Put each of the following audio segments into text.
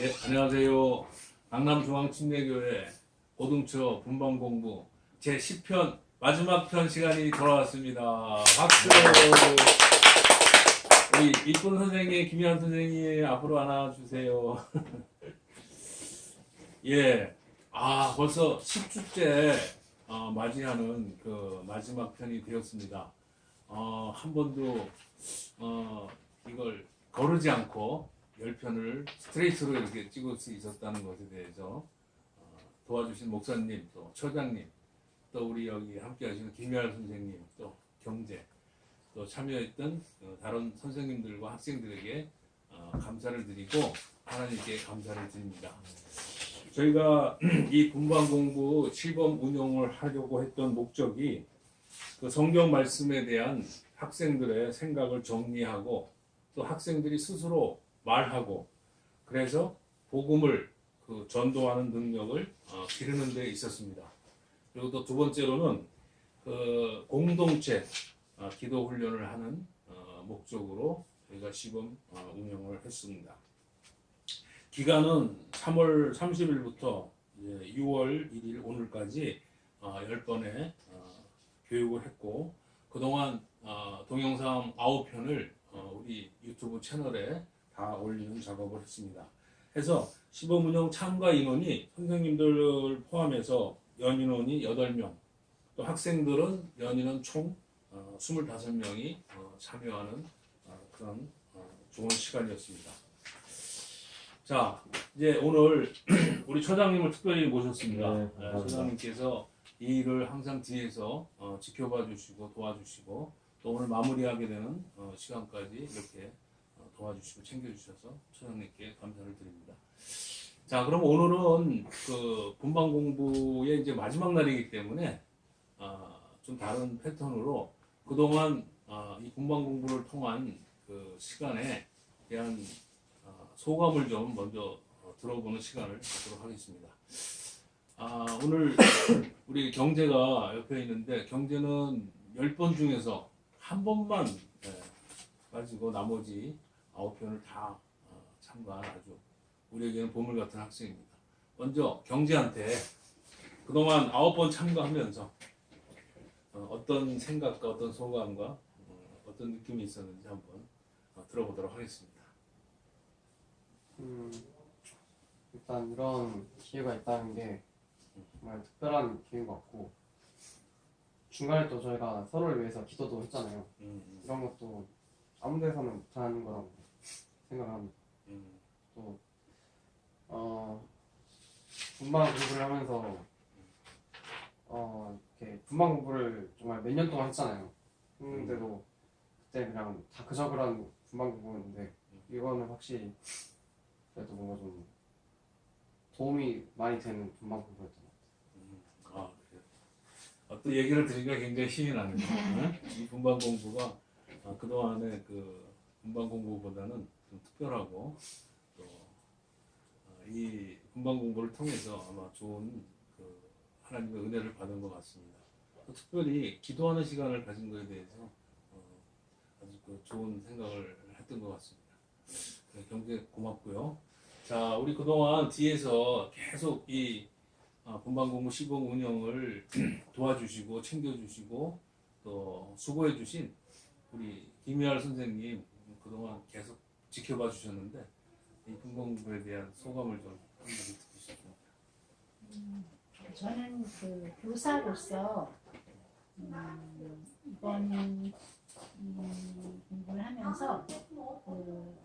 예, 안녕하세요. 강남중앙침례교회 고등처 분방공부 제 10편 마지막 편 시간이 돌아왔습니다. 박수! 우리 이쁜 선생님, 김희한 선생님 앞으로 안아주세요. 예, 아 벌써 10주째 어, 맞이하는 그 마지막 편이 되었습니다. 어, 한 번도 어, 이걸 거르지 않고 10편을 스트레이트로 이렇게 찍을 수 있었다는 것에 대해서 어, 도와주신 목사님, 또 처장님, 또 우리 여기 함께 하시는 김열 선생님, 또 경제, 또 참여했던 어, 다른 선생님들과 학생들에게 어, 감사를 드리고 하나님께 감사를 드립니다. 저희가 이 분반 공부 시범 운영을 하려고 했던 목적이 그 성경 말씀에 대한 학생들의 생각을 정리하고 또 학생들이 스스로 말하고 그래서 복음을 그 전도하는 능력을 어, 기르는 데 있었습니다. 그리고 또 두 번째로는 그 공동체 어, 기도 훈련을 하는 어, 목적으로 저희가 시범 어, 운영을 했습니다. 기간은 3월 30일부터 6월 1일 오늘까지 어, 10번의 교육을 했고 그동안 어, 동영상 9편을 어, 우리 유튜브 채널에 다 올리는 작업을 했습니다. 해서 시범 운영 참가 인원이 선생님들 포함해서 연인원이 8명, 또 학생들은 연인원 총 어, 25명이 어, 참여하는 어, 그런 어, 좋은 시간이었습니다. 자, 이제 오늘 우리 처장님을 특별히 모셨습니다. 네, 네. 처장님께서 이 일을 항상 뒤에서 어, 지켜봐 주시고 도와주시고 또 오늘 마무리하게 되는 어, 시간까지 이렇게 어, 도와주시고 챙겨주셔서 처장님께 감사를 드립니다. 자, 그럼 오늘은 그 분방 공부의 이제 마지막 날이기 때문에 어, 좀 다른 패턴으로 그동안 어, 이 분방 공부를 통한 그 시간에 대한 어, 소감을 좀 먼저 어, 들어보는 시간을 갖도록 하겠습니다. 아, 오늘 우리 경제가 옆에 있는데 경제는 10번 중에서 한 번만 예, 가지고 나머지 9편을 다 어, 참가한 아주 우리에게는 보물 같은 학생입니다. 먼저 경제한테 그동안 9번 참가하면서 어, 떤 생각과 어떤 소감과 어, 어떤 느낌이 있었는지 한번 어, 들어보도록 하겠습니다. 음, 일단 이런 기회가 있다는 게 정말 특별한 기회인 것 같고 중간에 또 저희가 서로를 위해서 기도도 했잖아요. 음, 이런 것도 아무 데서는 못하는 거라고 생각합니다. 음, 또 어, 분방 공부를 하면서 어, 이렇게 분방 공부를 정말 몇 년 동안 했잖아요. 했는데도 그때 그냥 다 그저그런 분방 공부였는데 이거는 확실히 그래도 뭔가 좀 도움이 많이 되는 분방 공부였던 것 음. 아, 그래요. 어, 또 얘기를 들으니까 굉장히 힘이 나네요. 응? 이 분반 공부가 아, 그동안의 그 분반 공부보다는 좀 특별하고 또이 분반 공부를 통해서 아마 좋은 그 하나님의 은혜를 받은 것 같습니다. 또 특별히 기도하는 시간을 가진 것에 대해서 어, 아주 그 좋은 생각을 했던 것 같습니다. 네, 경제 고맙고요. 자, 우리 그동안 뒤에서 계속 이 아, 분반 공부 시범 운영을 도와주시고 챙겨주시고 또 수고해주신 우리 김희할 선생님 그동안 계속 지켜봐 주셨는데 이 분반 공부에 대한 소감을 좀 한마디 듣고 싶습니다. 저는 그 교사로서 음, 이번 음, 공부를 하면서 그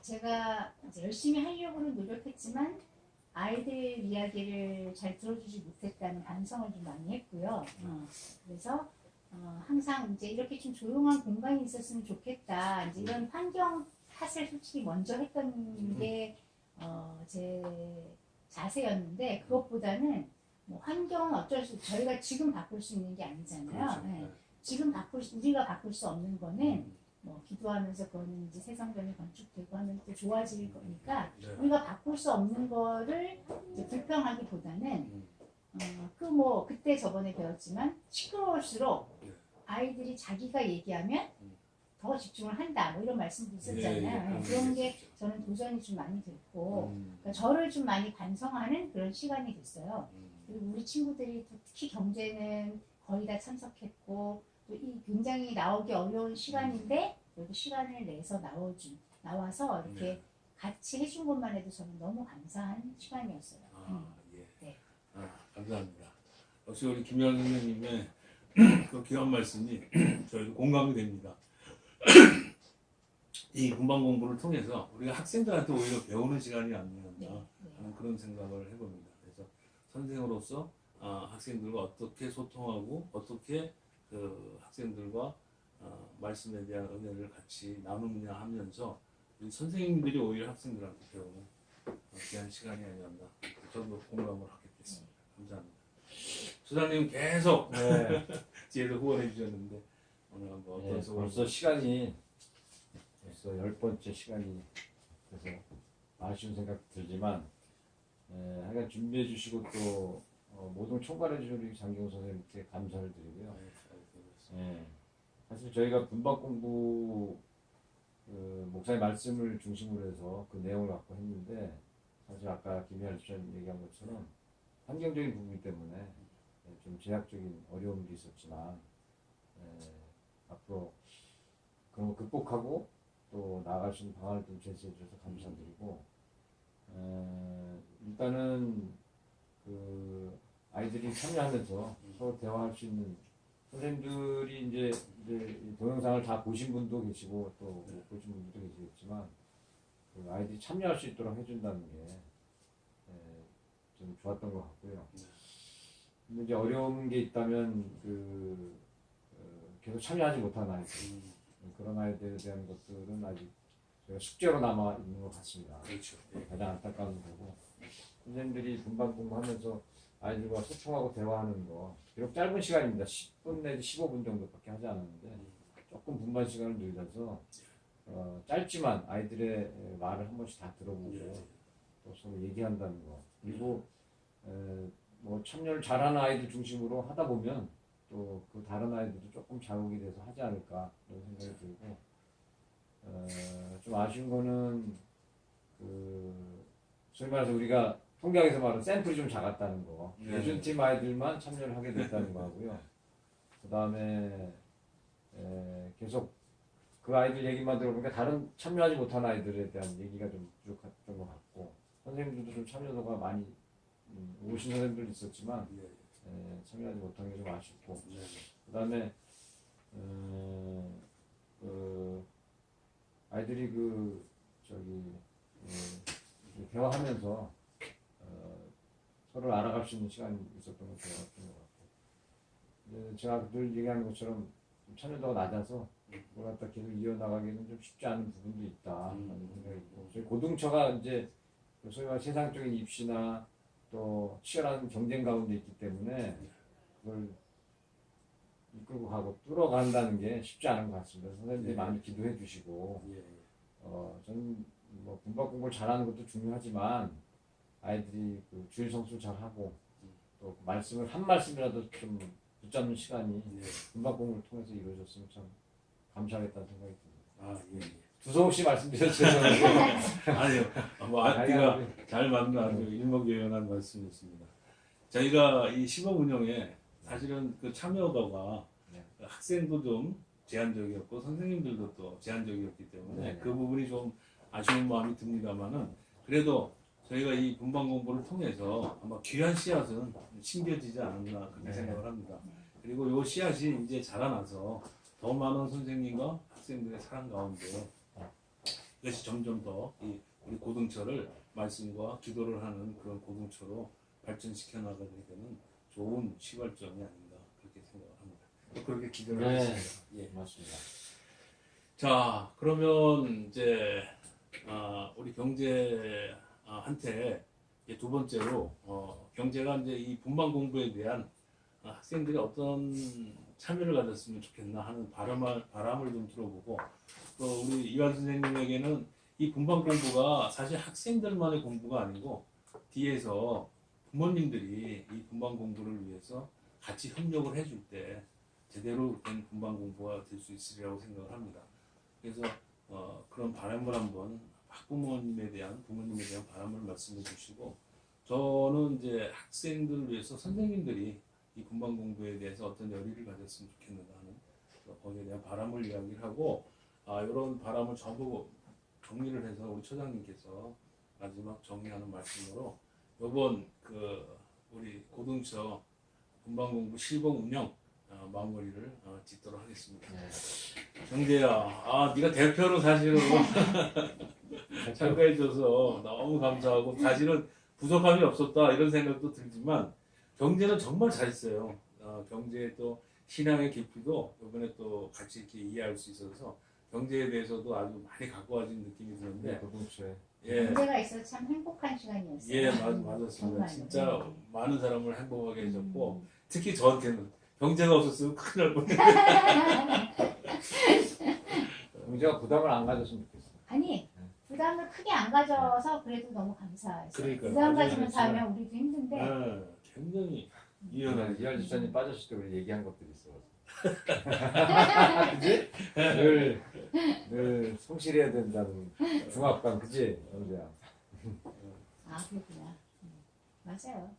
제가 열심히 하려고는 노력했지만 아이들 이야기를 잘 들어주지 못했다는 반성을 좀 많이 했고요. 어, 그래서 어, 항상 이제 이렇게 좀 조용한 공간이 있었으면 좋겠다. 이제 이런 환경 탓을 솔직히 먼저 했던 게 어, 제 자세였는데 그것보다는 뭐 환경은 어쩔 수 저희가 지금 바꿀 수 있는 게 아니잖아요. 그렇죠. 네. 지금 바꿀 수- 우리가 바꿀 수 없는 거는 음, 뭐 기도하면서 그거는 이제 새 성전이 건축되고 하면 또 좋아질 거니까 네. 우리가 바꿀 수 없는 거를 이제 불평하기보다는 음, 어, 그뭐 그때 저번에 배웠지만 시끄러울수록 네. 아이들이 자기가 얘기하면 음. 더 집중을 한다. 뭐 이런 말씀도 예, 있었잖아요. 예, 그런 그런 게. 저는 도전이 좀 많이 됐고 음, 그러니까 저를 좀 많이 반성하는 그런 시간이 됐어요. 음, 그리고 우리 친구들이 또 특히 경제는 거의 다 참석했고 또이 굉장히 나오기 어려운 시간인데 그래도 시간을 내서 나와준 나와서 이렇게 네. 같이 해준 것만 해도 저는 너무 감사한 시간이었어요. 음. 아, 예. 감사합니다. 역시 우리 김영 선생님의 그 귀한 말씀이 저희도 공감이 됩니다. 이 분방 공부를 통해서 우리가 학생들한테 오히려 배우는 시간이 아니었나 네. 네. 하는 그런 생각을 해봅니다. 그래서 선생으로서 아, 학생들과 어떻게 소통하고 어떻게 그 학생들과 어, 말씀에 대한 은혜를 같이 나누느냐 하면서 우리 선생님들이 오히려 학생들한테 배우는 어, 귀한 시간이 아니었나 저도 공감을 하게. 감사합니다. 수장님 계속 네. 뒤에서 후원해 주셨는데 오늘 한번 어떤 네, 소감 벌써 시간이 벌써 열 번째 시간이 돼서 아쉬운 생각 들지만 에, 하여간 준비해 주시고 또 어, 모든 총괄해 주신 우리 장경호 선생님께 감사를 드리고요. 네, 잘 들었습니다. 예. 사실 저희가 분박 공부 그 목사의 말씀을 중심으로 해서 그 내용을 갖고 했는데 사실 아까 김희할 주장 얘기한 것처럼 환경적인 부분 때문에 예, 좀 제약적인 어려움도 있었지만 예, 앞으로 그런 거 극복하고 또 나아갈 수 있는 방안을 좀 제시해 주셔서 감사드리고 에, 일단은 그 아이들이 참여하면서 서로 대화할 수 있는 선생님들이 이제, 이제 이 동영상을 다 보신 분도 계시고 또 못 보신 분도 계시겠지만 그 아이들이 참여할 수 있도록 해준다는 게 좀 좋았던 것 같고요. 근데 이제 어려운 게 있다면 그 어, 계속 참여하지 못한 아이들 음, 그런 아이들에 대한 것들은 아직 저희가 숙제로 남아 있는 것 같습니다. 그렇죠. 예. 가장 안타까운 거고 선생님들이 분반 공부하면서 아이들과 소통하고 대화하는 거 비록 짧은 시간입니다. 10분 내지 15분 정도밖에 하지 않았는데 조금 분반 시간을 늘려서 어, 짧지만 아이들의 에, 말을 한 번씩 다 들어보고 예. 또 서로 얘기한다는 거 그리고 에, 뭐 참여를 잘하는 아이들 중심으로 하다 보면 또 그 다른 아이들도 조금 자극이 돼서 하지 않을까 그런 생각이 들고 어, 좀 아쉬운 거는 그 소위 말해서 우리가 통계학에서 말하는 샘플이 좀 작았다는 거. 네. 예준팀 아이들만 참여를 하게 됐다는 거 하고요. 그 다음에 계속 그 아이들 얘기만 들어보니까 다른 참여하지 못한 아이들에 대한 얘기가 좀 부족했던 것 같고 선생님들도 좀 참여도가 많이 음, 오신 선생님들도 있었지만 예. 에, 참여하지 못한 게 좀 아쉽고 네. 그다음에 어, 그 아이들이 그 저기 어, 대화하면서 어, 서로 알아갈 수 있는 시간이 있었던 것 같은 것 같고 제가 늘 얘기하는 것처럼 좀 참여도가 낮아서 그걸 갖다 계속 이어나가기는 좀 쉽지 않은 부분도 있다 라는 음. 생각이 있고 저희 고등처가 이제 그 소위 말 세상적인 입시나 또 치열한 경쟁 가운데 있기 때문에 그걸 이끌고 가고 뚫어간다는 게 쉽지 않은 것 같습니다. 선생님들이 네. 많이 기도해 주시고 예. 어, 저는 뭐 분박 공부를 잘하는 것도 중요하지만 아이들이 그 주일 성수 잘 하고 또그 말씀을 한 말씀이라도 좀 붙잡는 시간이 예. 분박 공부를 통해서 이루어졌으면 참 감사하겠다는 생각이 듭니다. 아, 예. 예. 두서 없이 말씀드려서 죄송해요. 아니요. 뭐 앞뒤가 잘 맞는 아주 일목요연한 말씀이었습니다. 저희가 이 시범 운영에 사실은 그 참여도가 네. 그 학생도 좀 제한적이었고 선생님들도 또 제한적이었기 때문에 네. 그 부분이 좀 아쉬운 마음이 듭니다만은 그래도 저희가 이 분방 공부를 통해서 아마 귀한 씨앗은 심겨지지 않았나 그렇게 네. 생각을 합니다. 그리고 이 씨앗이 이제 자라나서 더 많은 선생님과 학생들의 사랑 가운데 이것이 점점 더이 우리 고등처를 말씀과 기도를 하는 그런 고등처로 발전시켜 나가게 되는 좋은 시발점이 아닌가 그렇게 생각을 합니다. 또 그렇게 기도를 네. 하겠습니다. 예. 맞습니다. 자, 그러면 이제 아, 우리 경제한테 두 번째로 어, 경제가 이제 이 분반 공부에 대한 아, 학생들이 어떤 참여를 가졌으면 좋겠나 하는 바람을 바람을 좀 들어보고 또 우리 이완 선생님에게는 이 분반 공부가 사실 학생들만의 공부가 아니고 뒤에서 부모님들이 이 분반 공부를 위해서 같이 협력을 해줄 때 제대로 된 분반 공부가 될 수 있으리라고 생각을 합니다. 그래서 어, 그런 바람을 한번 학부모님에 대한 부모님에 대한 바람을 말씀해 주시고 저는 이제 학생들을 위해서 선생님들이 이 군방 공부에 대해서 어떤 열의를 가졌으면 좋겠는가 하는 거기에 대한 바람을 이야기를 하고 아, 이런 바람을 전부 정리를 해서 우리 처장님께서 마지막 정리하는 말씀으로 이번 그 우리 고등처 군방 공부 실봉 운영 어, 마무리를 어, 짓도록 하겠습니다. 정재야, 아 네가 대표로 사실은 참가해줘서 너무 감사하고 사실은 부족함이 없었다 이런 생각도 들지만 경제는 정말 잘했어요. 어, 경제의 또 신앙의 깊이도 이번에 또 같이 이렇게 이해할 수 있어서 경제에 대해서도 아주 많이 가까워진 느낌이 드는데 네, 고등초에 예, 문제가 있어 참 행복한 시간이었어요. 예 맞, 맞았습니다. 진짜 네. 많은 사람을 행복하게 해줬고 음. 특히 저한테는 경제가 없었으면 큰일 날 뻔했는데 경제가 부담을 안 가졌으면 좋겠어. 아니 부담을 크게 안 가져서 그래도 너무 감사했어요. 그러니까요. 부담. 가지면서 하면 우리도 힘든데 예, 굉장히 이현아 이해가 이할 집사님 빠졌을 때 우리 얘기한 것들이 있어. 그지? 늘, 늘 성실해야 된다는 중압감, 그지? 영재야. 아 그렇구나. 음, 맞아요.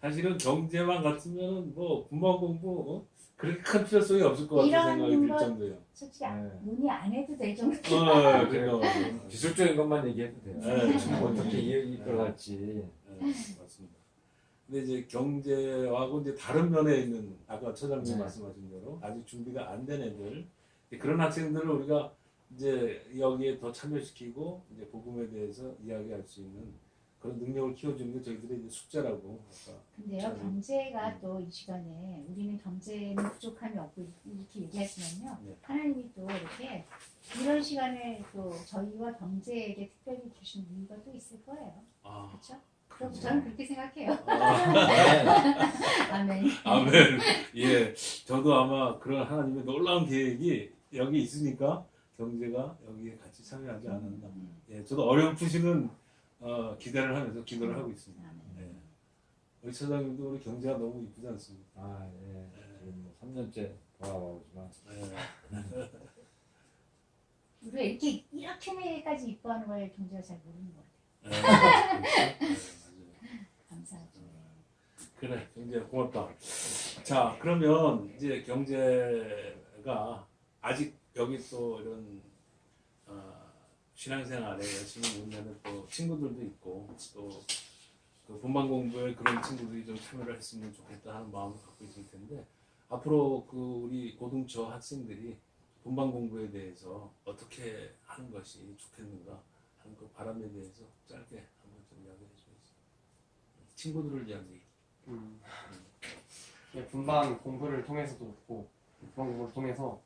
사실은 경제만 같으면 뭐 군방 공부 어? 그렇게 큰 필요성이 없을 것 같은 이런 생각이 들 것- 정도예요. 솔직히 네. 논의 안 해도 될 정도. 어. 기술적인 것만 얘기해도 돼요. 네, 어떻게 이- 이끌어갈지. 네, 맞습니다. 근데 이제 경제하고 이제 다른 면에 있는 아까 처장님 네. 말씀하신 대로 아직 준비가 안 된 애들 그런 학생들을 우리가 이제 여기에 더 참여시키고 이제 복음에 대해서 이야기할 수 있는 그런 능력을 키워주는 게 저희들의 이제 숙제라고 근데요 저는- 경제가 또 이 시간에 우리는 경제는 부족함이 없고 이렇게 얘기하지만요 네. 하나님이 또 이렇게 이런 시간을 또 저희와 경제에게 특별히 주신 이유가 또 있을 거예요. 아, 그렇죠? 그럼 그렇죠. 저는 그렇게 생각해요. 아, 네. 아멘. 아멘. 예, 저도 아마 그런 하나님의 놀라운 계획이 여기 있으니까 경제가 여기에 같이 참여하지 않았나. 음, 예, 저도 어렴풋이는 어, 기대를 하면서 기도를 하고 있습니다. 아멘. 예. 우리 처장님도 우리 경제가 너무 이쁘지 않습니까? 아, 예. 지금 뭐 3년째 돌아와오지만. 예. 우리가 이렇게 이렇게까지 이뻐하는 걸 경제가 잘 모르는 것 같아요. 예, 예, 맞아요. 감사하죠. 그래, 경제 고맙다. 자, 그러면 이제 경제가 아직 여기 또 이런 어, 신앙생활에 열심히 있는 또 친구들도 있고 또 그 본방 공부에 그런 친구들이 좀 참여를 했으면 좋겠다 하는 마음을 갖고 있을 텐데 앞으로 그 우리 고등처 학생들이 본방 공부에 대해서 어떻게 하는 것이 좋겠는가 하는 그 바람에 대해서 짧게 한번 좀 이야기해 주겠습니다. 친구들을 얘기. 음. 예, 분반 공부를 통해서도 그렇고 분반 공부를 통해서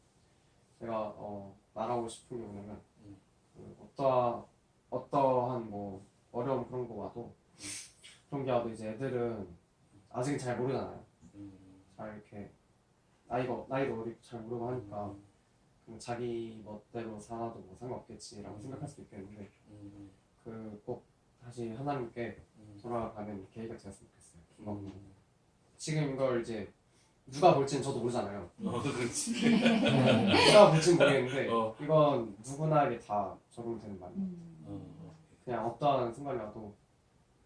제가 어, 말하고 싶은 게 뭐냐면 음. 그 어떠 어떠한 뭐 어려움 그런 거 와도 그런 게 와도 이제 애들은 아직은 잘 모르잖아요. 음, 잘 이렇게 나이가 나이도 어리고 잘 모르고 하니까 그냥 자기 멋대로 살아도 뭐 상관없겠지라고 생각할 수도 있겠는데 음, 그꼭 다시 하나님께 음, 돌아가는 되었으면 좋 음. 지금 이걸 이제 누가 볼지는 저도 모르잖아요. 어, 그렇지. 누가 볼지는 모르겠는데 어. 이건 누구나에게 다 적용되는 말이에요. 음. 어, 그냥 어떠한 순간이 와도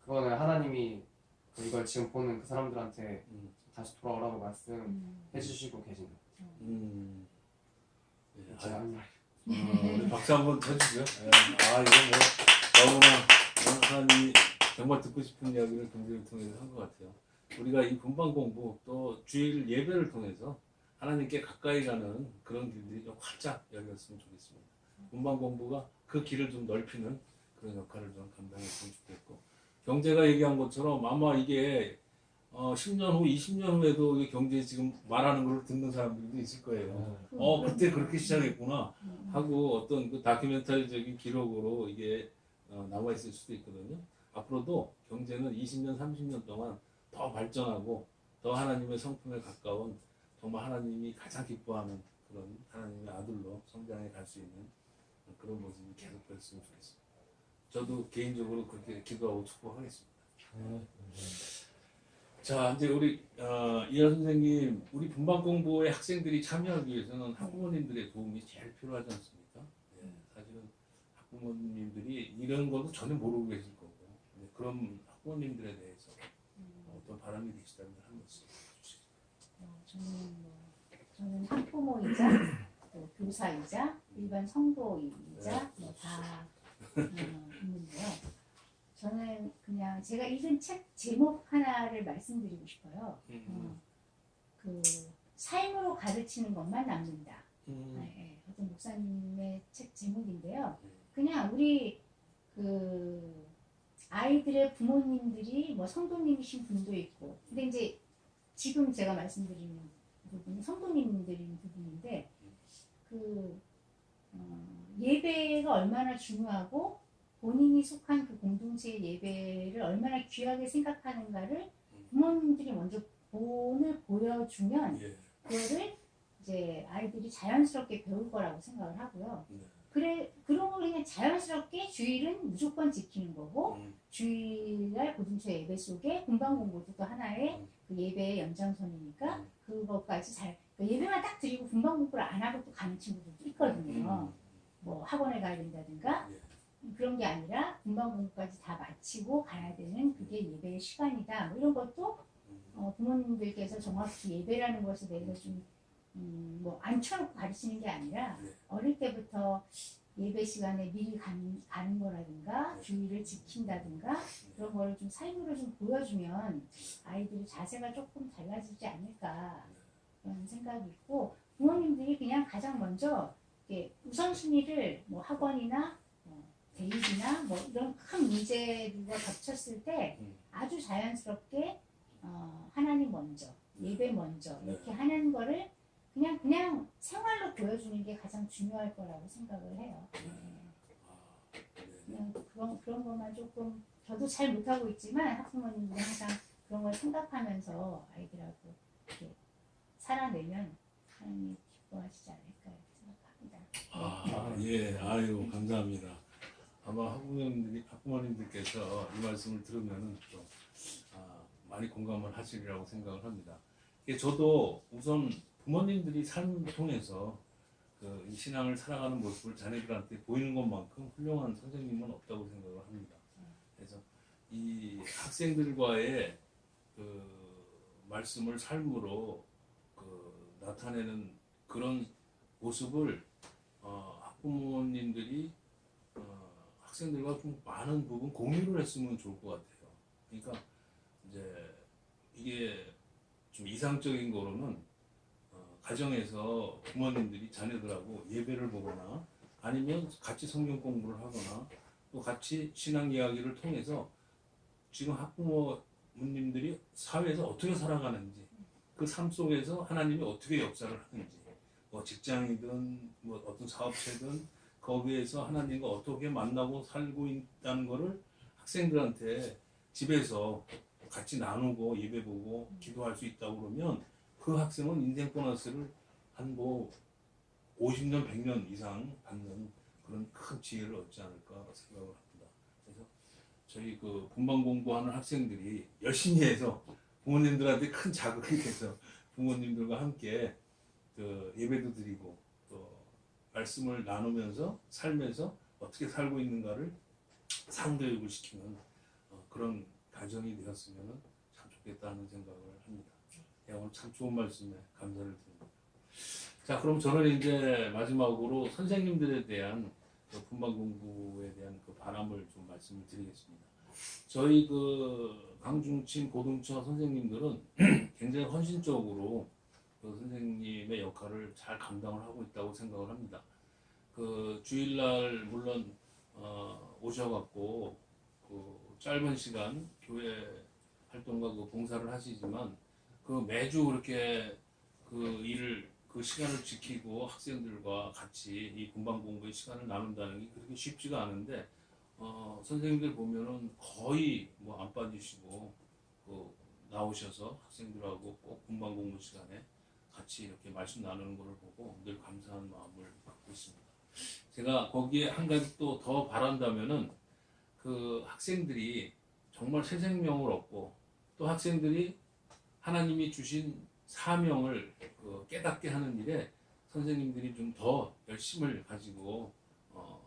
그거는 하나님이 그 이걸 지금 보는 그 사람들한테 음, 다시 돌아오라고 말씀해 음. 주시고 계신 거예요. 음. 예, 제가 아, 말. 어, 우리 박수 한번 쳐주죠. 예. 아, 이거 뭐, 너무나 하나님이 정말 듣고 싶은 이야기를 경제를 통해서 한 것 같아요. 우리가 이 분방 공부 또 주일 예배를 통해서 하나님께 가까이 가는 그런 길들이 좀 활짝 열렸으면 좋겠습니다. 분방 공부가 그 길을 좀 넓히는 그런 역할을 좀 감당했으면 좋겠고 경제가 얘기한 것처럼 아마 이게 어, 10년 후, 20년 후에도 이 경제 지금 말하는 걸 듣는 사람들도 있을 거예요. 어, 그때 그렇게 시작했구나. 음. 하고 어떤 그 다큐멘터리적인 기록으로 이게 어, 남아 있을 수도 있거든요. 앞으로도 경제는 20년, 30년 동안 더 발전하고 더 하나님의 성품에 가까운 정말 하나님이 가장 기뻐하는 그런 하나님의 아들로 성장해 갈 수 있는 그런 모습이 계속 됐으면 좋겠습니다. 저도 개인적으로 그렇게 기도하고 축복하겠습니다. 자, 이제 우리 어, 이하 선생님, 우리 분반 공부에 학생들이 참여하기 위해서는 학부모님들의 도움이 제일 필요하지 않습니까? 학부모님들이 이런 것도 전혀 모르고 계실 네, 그런 학부모님들에 대해서 어떤 바람이 계시다면 한 말씀 해주시죠. 어, 저는 뭐 저는 학부모이자 또 교사이자 일반 성도이자 뭐다 어, 있는데요. 저는 그냥 제가 읽은 책 제목 하나를 말씀드리고 싶어요. 어, 그 삶으로 가르치는 것만 남는다. 음, 네, 네. 어떤 목사님의 책 제목인데요. 그냥 우리 그 아이들의 부모님들이 뭐 성도님이신 분도 있고, 근데 이제 지금 제가 말씀드리는 부분은 성도님들인 부분인데 그 어, 예배가 얼마나 중요하고 본인이 속한 그 공동체의 예배를 얼마나 귀하게 생각하는가를 부모님들이 먼저 본을 보여주면 예. 그거를 이제 아이들이 자연스럽게 배울 거라고 생각을 하고요. 네. 그래 그런 걸 그냥 자연스럽게 주일은 무조건 지키는 거고 음, 주일날 고등처 예배 속에 공방 공부도 또 하나의 음. 그 예배의 연장선이니까 음. 그것까지 잘 그러니까 예배만 딱 드리고 공방 공부를 안 하고 또 가는 친구들도 있거든요. 음, 뭐 학원에 가야 된다든가 예. 그런 게 아니라 공방 공부까지 다 마치고 가야 되는 그게 예배의 시간이다. 뭐 이런 것도 음, 어, 부모님들께서 정확히 예배라는 것에 대해서 좀, 음, 뭐, 앉혀놓고 가르치는 게 아니라, 네. 어릴 때부터 예배 시간에 미리 가는, 가는 거라든가, 네. 주의를 지킨다든가, 그런 거를 좀 삶으로 좀 보여주면, 아이들의 자세가 조금 달라지지 않을까, 그런 생각이 있고, 부모님들이 그냥 가장 먼저, 우선순위를 뭐 학원이나, 뭐 대입이나, 뭐 이런 큰 문제들과 겹쳤을 때, 음. 아주 자연스럽게 어, 하나님 먼저, 예배 먼저 네. 이렇게 하는 거를 그냥 그냥 생활로 보여주는 게 가장 중요할 거라고 생각을 해요. 네. 아, 네. 그냥 그런 그런 것만 조금 저도 잘 못하고 있지만 학부모님들이 항상 그런 걸 생각하면서 아이들하고 이렇게 살아내면 하나님이 기뻐하시지 않을까 생각합니다. 아, 예, 아유, 감사합니다. 아마 학부모님들이, 학부모님들께서 이 말씀을 들으면은 좀, 아, 많이 공감을 하시리라고 생각을 합니다. 이게 저도 우선 부모님들이 삶을 통해서 그이 신앙을 살아가는 모습을 자녀들한테 보이는 것만큼 훌륭한 선생님은 없다고 생각을 합니다. 그래서 이 학생들과의 그 말씀을 삶으로 그 나타내는 그런 모습을 어, 학부모님들이 어, 학생들과 좀 많은 부분 공유를 했으면 좋을 것 같아요. 그러니까 이제 이게 좀 이상적인 거로는 어, 가정에서 부모님들이 자녀들하고 예배를 보거나 아니면 같이 성경 공부를 하거나 또 같이 신앙 이야기를 통해서 지금 학부모님들이 사회에서 어떻게 살아가는지 그 삶 속에서 하나님이 어떻게 역사를 하는지 뭐 직장이든 뭐 어떤 사업체든 거기에서 하나님과 어떻게 만나고 살고 있다는 거를 학생들한테 집에서 같이 나누고 예배 보고 기도할 수 있다고 그러면 그 학생은 인생 보너스를 한 뭐 50년, 100년 이상 받는 그런 큰 지혜를 얻지 않을까 생각을 합니다. 그래서 저희 그 본방 공부하는 학생들이 열심히 해서 부모님들한테 큰 자극이 돼서 부모님들과 함께 그 예배도 드리고 또 말씀을 나누면서 살면서 어떻게 살고 있는가를 상교육을 시키는 어, 그런 가정이 되었으면 참 좋겠다는 생각을 합니다. 예, 오늘 참 좋은 말씀에 감사를 드립니다. 자, 그럼 저는 이제 마지막으로 선생님들에 대한 그 분반 공부에 대한 그 바람을 좀 말씀을 드리겠습니다. 저희 그 강중친 고등처 선생님들은 굉장히 헌신적으로 그 선생님의 역할을 잘 감당을 하고 있다고 생각을 합니다. 그 주일날 물론 어, 오셔갖고 그 짧은 시간 교회 활동과 그 봉사를 하시지만 그 매주 그렇게 그 일을 그 시간을 지키고 학생들과 같이 이 분반 공부의 시간을 나눈다는 게 그렇게 쉽지가 않은데 어, 선생님들 보면은 거의 뭐 안 빠지시고 그 나오셔서 학생들하고 꼭 분반 공부 시간에 같이 이렇게 말씀 나누는 것을 보고 늘 감사한 마음을 갖고 있습니다. 제가 거기에 한 가지 또 더 바란다면은 그 학생들이 정말 새 생명을 얻고 또 학생들이 하나님이 주신 사명을 그 깨닫게 하는 일에 선생님들이 좀 더 열심을 가지고 어,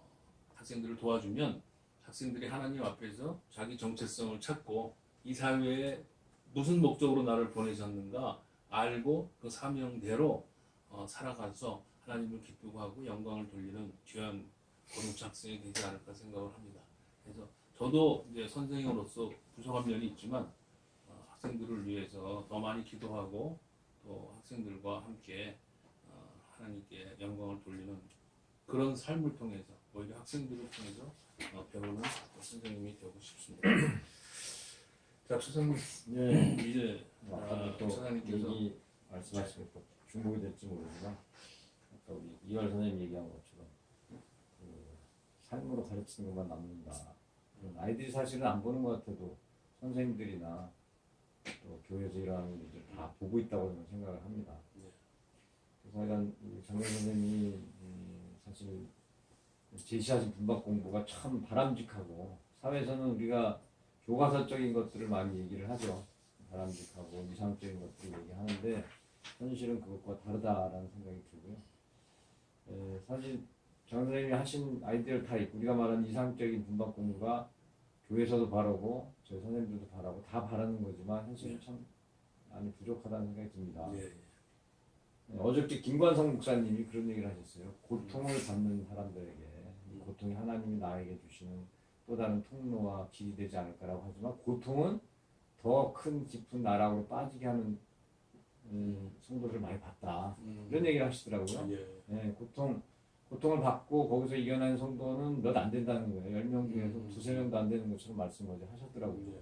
학생들을 도와주면 학생들이 하나님 앞에서 자기 정체성을 찾고 이 사회에 무슨 목적으로 나를 보내셨는가 알고 그 사명대로 어, 살아가서 하나님을 기쁘고 하고 영광을 돌리는 귀한 고등학생 학생이 되지 않을까 생각을 합니다. 그래서 저도 이제 선생으로서 부족한 면이 있지만 어, 학생들을 위해서 더 많이 기도하고 또 학생들과 함께 어, 하나님께 영광을 돌리는 그런 삶을 통해서 오히려 학생들을 통해서 어, 배우는 선생님이 되고 싶습니다. 자, 초선님 예. 이제 아, 또 차장님께서 얘기 말씀하신 것 중복이 될지 모르지만 아까 우리 이월 선생님 얘기한 것처럼 그 삶으로 가르치는 것만 남는다. 아이들이 사실은 안 보는 것 같아도 선생님들이나 또 교회에서 일하는 분들 다 보고 있다고 저는 생각을 합니다. 네. 그래서 우리 장례 선생님이 음, 사실 제시하신 분박 공부가 참 바람직하고 사회에서는 우리가 교과서적인 것들을 많이 얘기를 하죠. 바람직하고 이상적인 것들을 얘기하는데 현실은 그것과 다르다라는 생각이 들고요. 에, 사실 장 선생님이 하신 아이디어를 다 있고 우리가 말하는 이상적인 분박 공부가 교회에서도 바라고 저희 선생님들도 바라고 다 바라는 거지만 현실은 참 많이 부족하다는 생각이 듭니다. 예, 예. 네, 어저께 김관성 목사님이 그런 얘기를 하셨어요. 고통을 받는 사람들에게 이 고통이 하나님이 나에게 주시는 또 다른 통로와 길이 되지 않을까라고 하지만 고통은 더 큰 깊은 나락으로 빠지게 하는 음, 성도를 많이 봤다. 음, 이런 얘기를 하시더라고요. 예. 네, 고통 고통을 받고 거기서 이겨낸 성도는 몇 안 된다는 거예요. 10명 중에서 음. 두세 명도 안 되는 것처럼 말씀을 하셨더라고요. 예.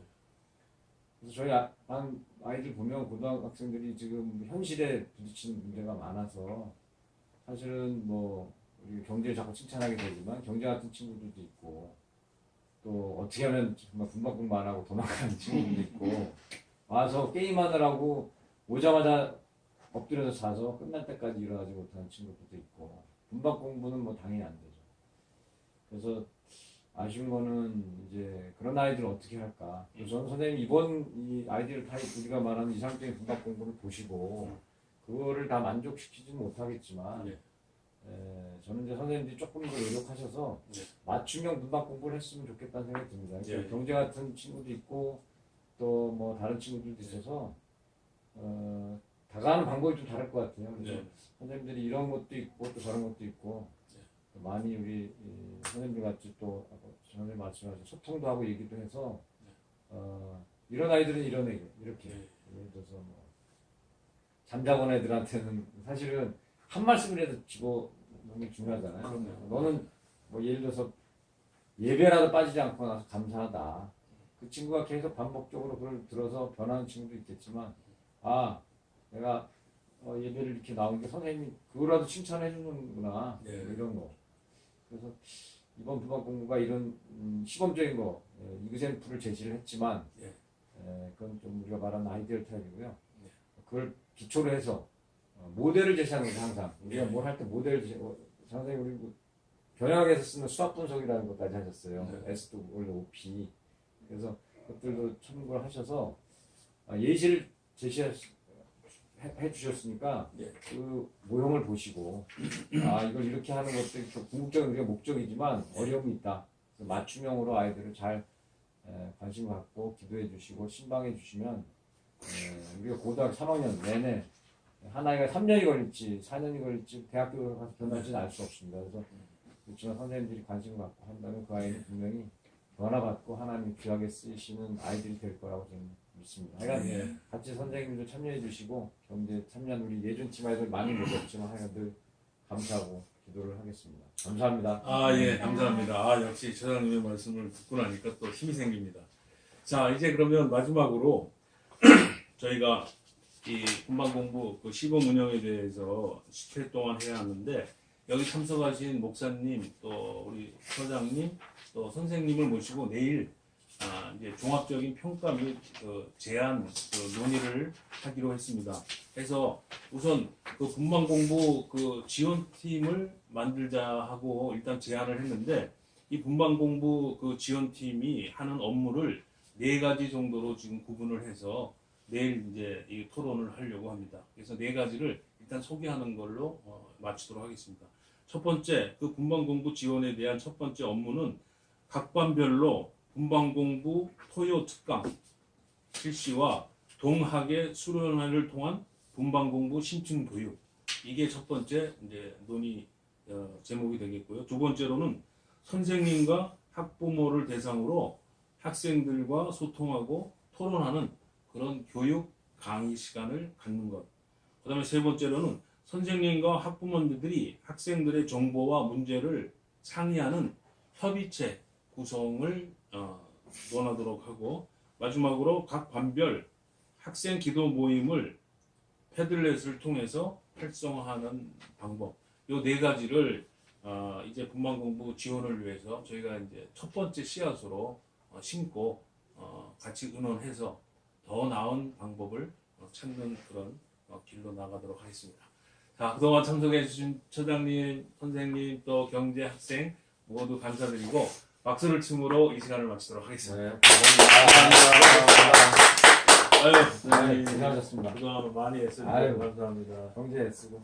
그래서 저희 아- 반 아이들 보면 고등학생들이 지금 현실에 부딪히는 문제가 많아서 사실은 뭐 우리 경제를 자꾸 칭찬하게 되지만 경제 같은 친구들도 있고 또 어떻게 하면 정말 안 하고 도망가는 친구들도 있고 와서 게임하느라고 오자마자 엎드려서 자서 끝날 때까지 일어나지 못하는 친구들도 있고 군박 공부는 뭐 당연히 안 되죠. 그래서 아쉬운 거는 이제 그런 아이들을 어떻게 할까. 그래서 저는 선생님 이번 이 아이디어를 다 우리가 말하는 이상적인 분박 공부를 보시고 그거를 다 만족시키지는 못하겠지만 예. 에, 저는 이제 선생님들이 조금 더 노력하셔서 예. 맞춤형 분박 공부를 했으면 좋겠다는 생각이 듭니다. 그러니까 예. 경제 같은 친구도 있고 또 뭐 다른 친구들도 있어서 어, 다가가는 방법이 좀 다를 것 같아요. 그래서 네. 선생님들이 이런 것도 있고 또 저런 것도 있고 네. 많이 우리 이 선생님들 같이 또 선생님 말씀하신 소통도 하고 얘기도 해서 네. 어, 이런 아이들은 이런 애기 이렇게 예. 예를 들어서 뭐 잠자고 온 애들한테는 사실은 한 말씀이라도 집어넣는 게 중요하잖아요. 그럼요. 너는 뭐 예를 들어서 예배라도 빠지지 않고 나서 감사하다. 그 친구가 계속 반복적으로 그걸 들어서 변하는 친구도 있겠지만 아 내가 어, 예배를 이렇게 나온 게 선생님이 그거라도 칭찬해 주는구나 네. 이런 거. 그래서 이번 부방 공부가 이런 음, 시범적인 거 예, 이그젠플을 제시를 했지만 예. 에, 그건 좀 우리가 말하는 아이디어 타입이고요. 네. 그걸 기초로 해서 어, 모델을 제시하는 거죠 항상 우리가 네. 뭘할 때 모델을 제시. 어, 선생님 우리 그 변형학에서 쓰는 수학 분석이라는 것까지 하셨어요. 네. S도 원래 OP. 그래서 그것들도 참고를 하셔서 아, 예시를 제시해 해 주셨으니까 예. 그 모형을 보시고 아 이걸 이렇게 하는 것도 좀 궁극적인 우리가 목적이지만 어려움이 있다. 맞춤형으로 아이들을 잘 에, 관심 갖고 기도해 주시고 신방해 주시면 에, 우리가 고등학교 3학년 내내 한 아이가 3년이 걸릴지 4년이 걸릴지 대학교 가서 변할지는 알 수 없습니다. 그래서 그렇지만 선생님들이 관심 갖고 한다면 그 아이는 분명히 변화받고 하나님 귀하게 쓰시는 아이들이 될 거라고 저는 믿습니다. 하여간 예. 같이 선생님도 참여해 주시고 경제 참여한 우리 예준 팀 아이들 많이 못 없지만 하여간 늘 감사하고 기도를 하겠습니다. 감사합니다. 아, 예, 감사합니다. 아, 역시 처장님의 말씀을 듣고 나니까 또 힘이 생깁니다. 자, 이제 그러면 마지막으로 저희가 이 군방공부 그 시범 운영에 대해서 10회 동안 해야 하는데 여기 참석하신 목사님 또 우리 서장님 또 선생님을 모시고 내일 아, 이제 종합적인 평가 및그 제안 그 논의를 하기로 했습니다. 그래서 우선 그 분방 공부 그 지원팀을 만들자 하고 일단 제안을 했는데 이 분방 공부 그 지원팀이 하는 업무를 네 가지 정도로 지금 구분을 해서 내일 이제 이 토론을 하려고 합니다. 그래서 네 가지를 일단 소개하는 걸로 어, 마치도록 하겠습니다. 첫 번째 그 분반 공부 지원에 대한 첫 번째 업무는 각 반별로 분반 공부 토요 특강 실시와 동학의 수련회를 통한 분반 공부 심층 교육 이게 첫 번째 이제 논의 어, 제목이 되겠고요. 두 번째로는 선생님과 학부모를 대상으로 학생들과 소통하고 토론하는 그런 교육 강의 시간을 갖는 것. 그 다음에 세 번째로는 선생님과 학부모들이 학생들의 정보와 문제를 상의하는 협의체 구성을 어, 논하도록 하고 마지막으로 각 반별 학생 기도 모임을 패들렛을 통해서 활성화하는 방법. 요네 가지를 어, 이제 분만 공부 지원을 위해서 저희가 이제 첫 번째 씨앗으로 어, 심고 어, 같이 의논해서 더 나은 방법을 어, 찾는 그런 어, 길로 나가도록 하겠습니다. 자, 그동안 참석해주신 처장님, 선생님, 또 경제 학생 모두 감사드리고 박수를 치므로 이 시간을 마치도록 하겠습니다. 네, 아유, 네, 고생하셨습니다. 그동안 많이 애쓰고 아유. 감사합니다. 경제 쓰고.